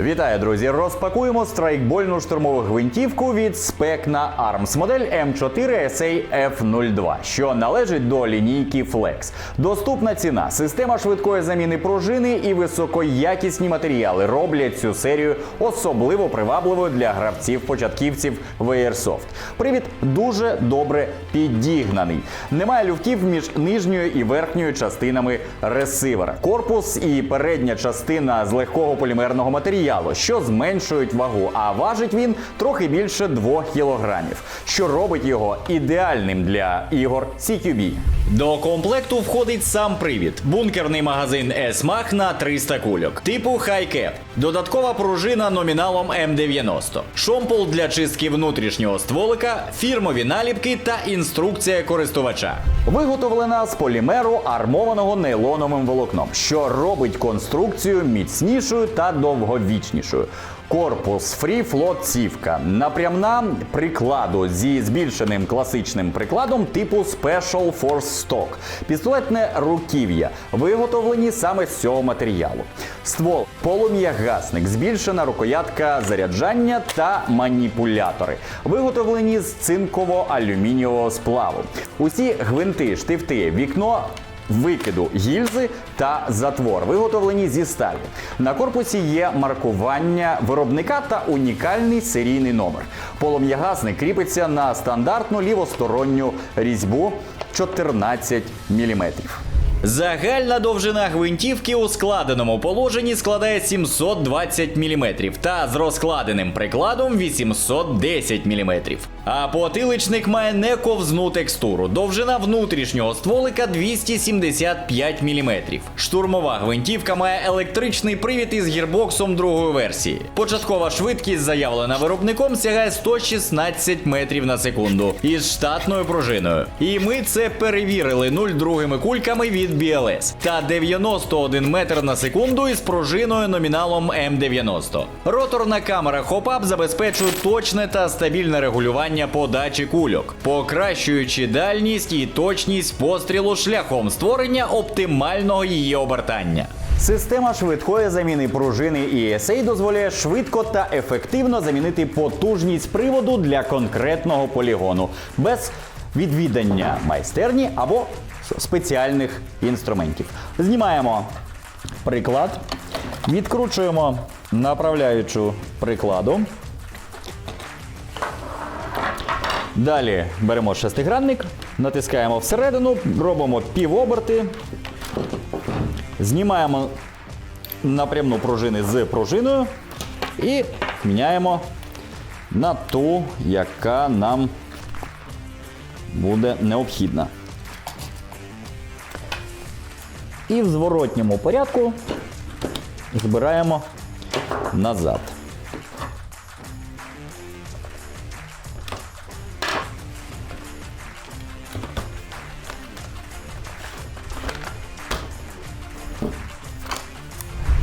Вітаю, друзі! Розпакуємо страйкбольну штурмову гвинтівку від Specna Arms модель M4 SA F02, що належить до лінійки Flex. Доступна ціна, система швидкої заміни пружини і високоякісні матеріали роблять цю серію особливо привабливою для гравців-початківців в Airsoft. Привід дуже добре підігнаний. Немає люфтів між нижньою і верхньою частинами ресивера. Корпус і передня частина з легкого полімерного матеріалу, що зменшують вагу, а важить він трохи більше 2 кілограмів, що робить його ідеальним для ігор CQB. До комплекту входить сам привід, бункерний магазин S-Mag на 300 кульок, типу High-Cap, додаткова пружина номіналом М90, шомпол для чистки внутрішнього стволика, фірмові наліпки та інструкція користувача. Виготовлена з полімеру, армованого нейлоновим волокном, що робить конструкцію міцнішою та довговічнішою. Корпус Float цівка, напрямна прикладу зі збільшеним класичним прикладом типу Special Force Stock. Пістолетне руків'я виготовлені саме з цього матеріалу. Ствол, полум'ягасник, збільшена рукоятка заряджання та маніпулятори, виготовлені з цинково-алюмінієвого сплаву. Усі гвинти, штифти, вікно викиду гільзи та затвор, виготовлені зі сталі. На корпусі є маркування виробника та унікальний серійний номер. Полум'ягасник кріпиться на стандартну лівосторонню різьбу 14 мм. Загальна довжина гвинтівки у складеному положенні складає 720 мм та з розкладеним прикладом 810 мм. А потиличник має нековзну текстуру. Довжина внутрішнього стволика 275 мм. Штурмова гвинтівка має електричний привід із гірбоксом другої версії. Початкова швидкість, заявлена виробником, сягає 116 метрів на секунду із штатною пружиною. І ми це перевірили 0,2 кульками від BLS та 91 метр на секунду із пружиною номіналом М90. Роторна камера Hop-Up забезпечує точне та стабільне регулювання подачі кульок, покращуючи дальність і точність пострілу шляхом створення оптимального її обертання. Система швидкої заміни пружини ESA дозволяє швидко та ефективно замінити потужність приводу для конкретного полігону без відвідання майстерні або спеціальних інструментів. Знімаємо приклад, відкручуємо направляючу прикладу. Далі беремо шестигранник, натискаємо всередину, робимо півоберти, знімаємо напрямну пружини з пружиною і міняємо на ту, яка нам буде необхідна. І в зворотньому порядку збираємо назад.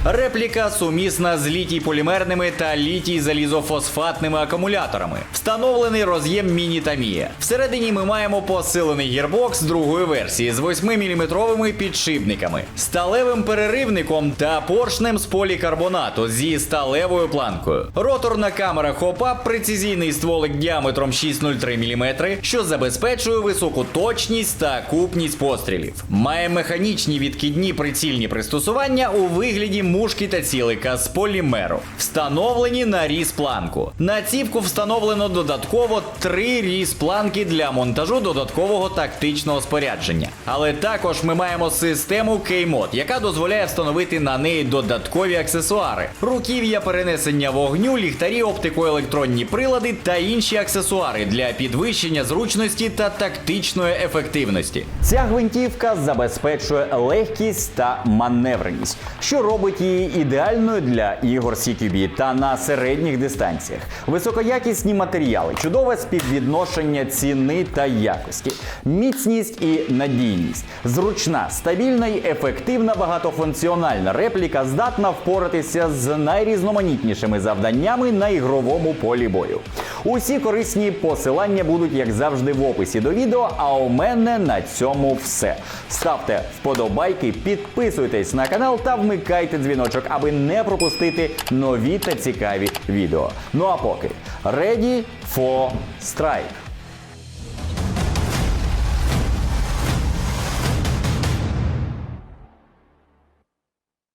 Репліка сумісна з літій полімерними та літій залізофосфатними акумуляторами. Встановлений роз'єм міні та. Всередині ми маємо посилений гірбокс другої версії з 8-мм підшипниками, сталевим переривником та поршнем з полікарбонату зі сталевою планкою. Роторна камера Hop-Up, прецизійний стволик діаметром 6,03 мм, що забезпечує високу точність та купність пострілів. Має механічні відкидні прицільні пристосування у вигляді мушки та цілика з полімеру, встановлені на різ планку. На цівку встановлено додатково три різ планки для монтажу додаткового тактичного спорядження. Але також ми маємо систему K-Mod, яка дозволяє встановити на неї додаткові аксесуари: руків'я перенесення вогню, ліхтарі, оптико-електронні прилади та інші аксесуари для підвищення зручності та тактичної ефективності. Ця гвинтівка забезпечує легкість та маневреність, що робить її ідеальною для ігор CQB та на середніх дистанціях. Високоякісні матеріали, чудове співвідношення ціни та якості, міцність і надійність, зручна, стабільна і ефективна багатофункціональна репліка здатна впоратися з найрізноманітнішими завданнями на ігровому полі бою. Усі корисні посилання будуть, як завжди, в описі до відео. А у мене на цьому все. Ставте вподобайки, підписуйтесь на канал та вмикайте дзвіночок, аби не пропустити нові та цікаві відео. Ну а поки ready for strike.